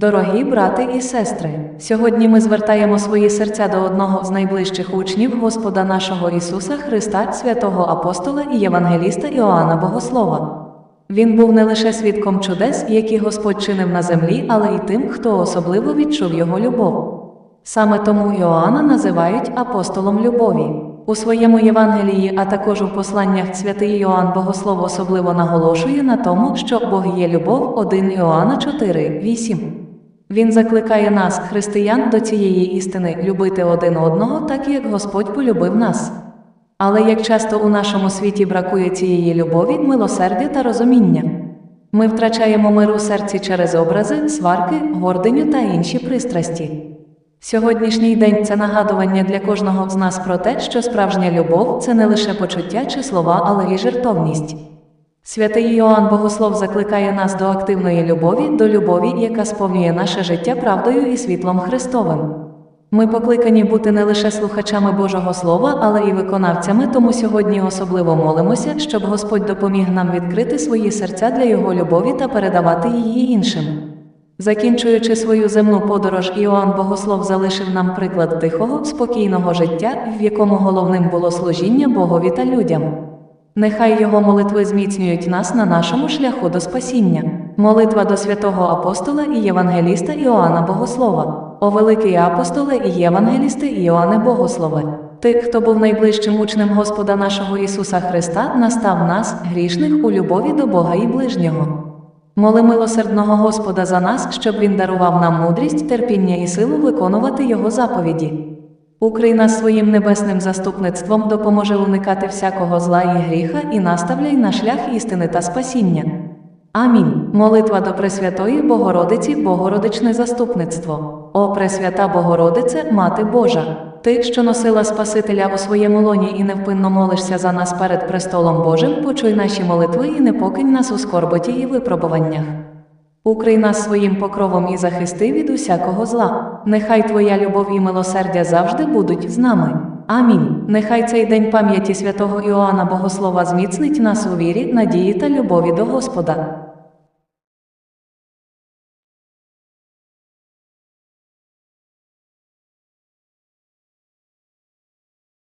Дорогі брати і сестри, сьогодні ми звертаємо свої серця до одного з найближчих учнів Господа нашого Ісуса Христа, святого апостола і євангеліста Іоанна Богослова. Він був не лише свідком чудес, які Господь чинив на землі, але й тим, хто особливо відчув його любов. Саме тому Іоанна називають апостолом любові. У своєму Євангелії, а також у посланнях святий Іоанн Богослов особливо наголошує на тому, що Бог є любов 1 Іоанна 4, 8. Він закликає нас, християн, до цієї істини любити один одного, так як Господь полюбив нас. Але як часто у нашому світі бракує цієї любові, милосердя та розуміння. Ми втрачаємо мир у серці через образи, сварки, гординю та інші пристрасті. Сьогоднішній день це нагадування для кожного з нас про те, що справжня любов це не лише почуття чи слова, але й жертовність. Святий Йоанн Богослов закликає нас до активної любові, до любові, яка сповнює наше життя правдою і світлом Христовим. Ми покликані бути не лише слухачами Божого Слова, але й виконавцями, тому сьогодні особливо молимося, щоб Господь допоміг нам відкрити свої серця для Його любові та передавати її іншим. Закінчуючи свою земну подорож, Іоанн Богослов залишив нам приклад тихого, спокійного життя, в якому головним було служіння Богові та людям. Нехай його молитви зміцнюють нас на нашому шляху до спасіння. Молитва до святого апостола і євангеліста Іоанна Богослова. О великий апостоле і євангелісти Іоанне Богослове. Ти, хто був найближчим учнем Господа нашого Ісуса Христа, настав нас, грішних, у любові до Бога і ближнього. Моли милосердного Господа за нас, щоб Він дарував нам мудрість, терпіння і силу виконувати Його заповіді. Укрий нас своїм небесним заступництвом, допоможе уникати всякого зла і гріха і наставляй на шлях істини та спасіння. Амінь. Молитва до Пресвятої Богородиці, Богородичне заступництво. О Пресвята Богородице, Мати Божа, ти, що носила Спасителя у своєму лоні і невпинно молишся за нас перед престолом Божим, почуй наші молитви і не покинь нас у скорботі і випробуваннях. Укрий нас своїм покровом і захисти від усякого зла. Нехай Твоя любов і милосердя завжди будуть з нами. Амінь. Нехай цей день пам'яті святого Іоанна Богослова зміцнить нас у вірі, надії та любові до Господа.